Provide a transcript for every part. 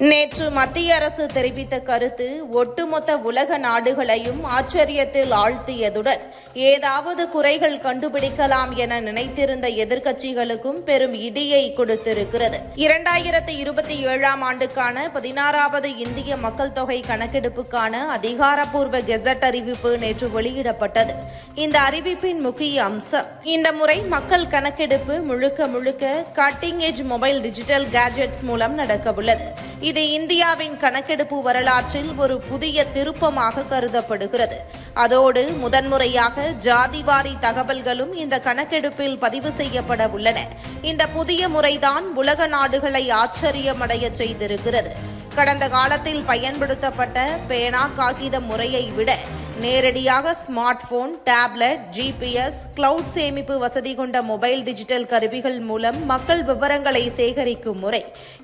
நேற்று மத்திய அரசு தெரிவித்த கருத்து ஒட்டுமொத்த உலக நாடுகளையும் ஆச்சரியத்தில் ஆழ்த்தியதுடன் ஏதாவது குறைகள் கண்டுபிடிக்கலாம் என நினைத்திருந்த எதிர்க்கட்சிகளுக்கும் பெரும் இடியை கொடுத்திருக்கிறது. இரண்டாயிரத்தி இருபத்தி ஏழாம் ஆண்டுக்கான பதினாறாவது இந்திய மக்கள் தொகை கணக்கெடுப்புக்கான அதிகாரப்பூர்வ கெசட் அறிவிப்பு நேற்று வெளியிடப்பட்டது. இந்த அறிவிப்பின் முக்கிய அம்சம் இந்த முறை மக்கள் கணக்கெடுப்பு முழுக்க முழுக்க cutting edge mobile digital gadgets மூலம் நடக்கவுள்ளது. இது இந்தியாவின் கணக்கெடுப்பு வரலாற்றில் ஒரு புதிய திருப்பமாக கருதப்படுகிறது. அதோடு முதன்முறையாக ஜாதிவாரி தகவல்களும் இந்த கணக்கெடுப்பில் பதிவு செய்யப்பட உள்ளன. இந்த புதிய முறைதான் உலக நாடுகளை ஆச்சரியமடைய செய்திருக்கிறது. கடந்த காலத்தில் பயன்படுத்தப்பட்ட பேனா காகித முறையை விட நேரடியாக smart phone tablet GPS cloud சேமிப்பு வசதி கொண்ட மொபைல் டிஜிட்டல் கருவிகள் மூலம் மக்கள் விவரங்களை சேகரிக்கும் முறை.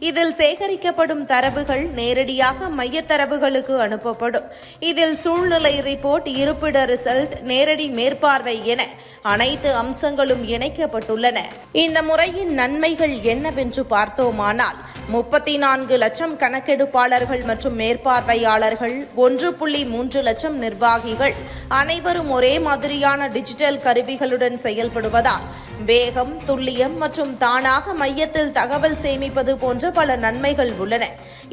இதில் சேகரிக்கப்படும் தரவுகள் நேரடியாக மைய தரவுகளுக்கு அனுப்பப்படும். இதில் சூழ்நிலை ரிப்போர்ட் இருப்பிட ரிசல்ட் நேரடி மேற்பார்வை என அனைத்து அம்சங்களும் இணைக்கப்பட்டுள்ளன. இந்த முறையின் நன்மைகள் என்னவென்று பார்த்தோமானால் முப்பத்தி நான்கு லட்சம் கணக்கெடுப்பாளர்கள் மற்றும் மேற்பார்வையாளர்கள் ஒன்று புள்ளி மூன்று லட்சம் நிர்வாகிகள் அனைவரும் ஒரே மாதிரியான டிஜிட்டல் கருவிகளுடன் செயல்படுவதால் வேகம் துல்லியம் மற்றும் தானாக மையத்தில் தகவல் சேமிப்பது போன்ற பல நன்மைகள் உள்ளன.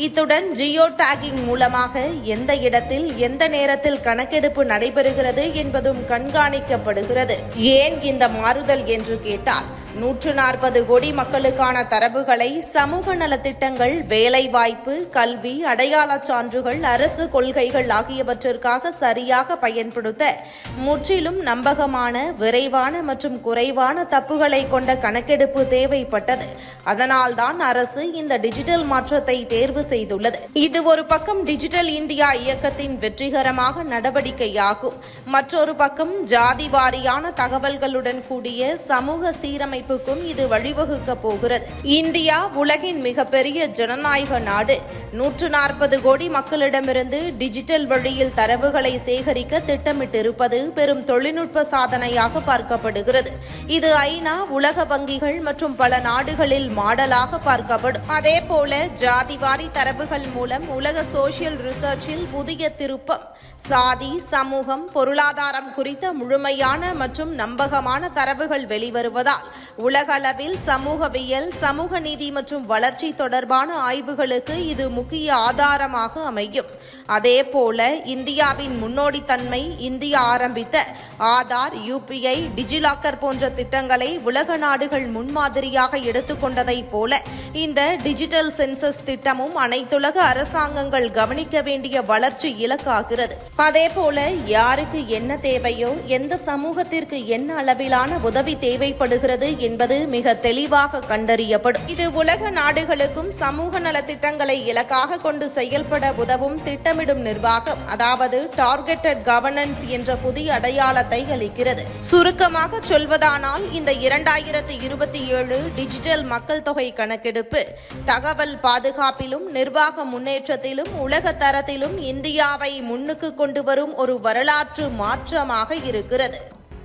இத்துடன் ஜியோ டேகிங் மூலமாக எந்த இடத்தில் எந்த நேரத்தில் கணக்கெடுப்பு நடைபெறுகிறது என்பதும் கண்காணிக்கப்படுகிறது. ஏன் இந்த மாறுதல் என்று கேட்டால் நூற்று நாற்பது கோடி மக்களுக்கான தரவுகளை சமூக நலத்திட்டங்கள் வேலைவாய்ப்பு கல்வி அடையாளச் சான்றுகள் அரசு கொள்கைகள் ஆகியவற்றிற்காக சரியாக பயன்படுத்த முற்றிலும் நம்பகமான விரைவான மற்றும் குறைவான தப்புகளை கொண்ட கணக்கெடுப்பு தேவைப்பட்டது. அதனால்தான் அரசு இந்த டிஜிட்டல் மாற்றத்தை தேர்வு செய்துள்ளது. இது ஒரு பக்கம் டிஜிட்டல் இந்தியா இயக்கத்தின் வெற்றிகரமாக நடவடிக்கையாகும். மற்றொரு பக்கம் ஜாதி வாரியான தகவல்களுடன் கூடிய சமூக சீரமை சீரமைப்புக்கும் இது வழிவகுக்க போகிறது. இந்தியா உலகின் மிகப்பெரிய ஜனநாயக நாடு. நூற்று நாற்பது கோடி மக்களிடமிருந்து டிஜிட்டல் வழியில் தரவுகளை சேகரிக்க திட்டமிட்டிருப்பது பெரும் தொழில்நுட்ப சாதனையாக பார்க்கப்படுகிறது. இது ஐநா உலக வங்கிகள் மற்றும் பல நாடுகளில் மாடலாக பார்க்கப்படும். அதே போல ஜாதிவாரி தரவுகள் மூலம் உலக சோசியல் ரிசர்ச்சில் புதிய திருப்பம் சாதி சமூகம் பொருளாதாரம் குறித்த முழுமையான மற்றும் நம்பகமான தரவுகள் வெளிவருவதால் உலகளவில் சமூகவியல் சமூக நீதி மற்றும் வளர்ச்சி தொடர்பான ஆய்வுகளுக்கு இது முக்கிய ஆதாரமாக அமையும். அதேபோல இந்தியாவின் முன்னோடித்தன்மை இந்தியா ஆரம்பித்த ஆதார் யூபிஐ டிஜிலாக்கர் போன்ற திட்டங்களை உலக நாடுகள் முன்மாதிரியாக எடுத்துக்கொண்டதைப் போல இந்த டிஜிட்டல் சென்சஸ் திட்டமும் அனைத்துலக அரசாங்கங்கள் கவனிக்க வேண்டிய வளர்ச்சி இலக்காகிறது. அதே போல யாருக்கு என்ன தேவையோ எந்த சமூகத்திற்கு என்ன அளவிலான உதவி தேவைப்படுகிறது என்பது மிக தெளிவாக கண்டறியப்படும். இது உலக நாடுகளுக்கும் சமூக நலத்திட்டங்களை இலக்காக கொண்டு செயல்பட உதவும் திட்டமிடும் நிர்வாகம். அதாவது டார்கெட்டட் கவர்னன்ஸ் என்ற புதிய அடையாளத்தை அளிக்கிறது. சுருக்கமாக சொல்வதானால் இந்த இரண்டாயிரத்தி இருபத்தி ஏழு டிஜிட்டல் மக்கள் தொகை கணக்கெடுப்பு தகவல் பாதுகாப்பிலும் நிர்வாக முன்னேற்றத்திலும் உலக தரத்திலும் இந்தியாவை முன்னுக்கு கொண்டு வரும் ஒரு வரலாற்று மாற்றமாக இருக்கிறது.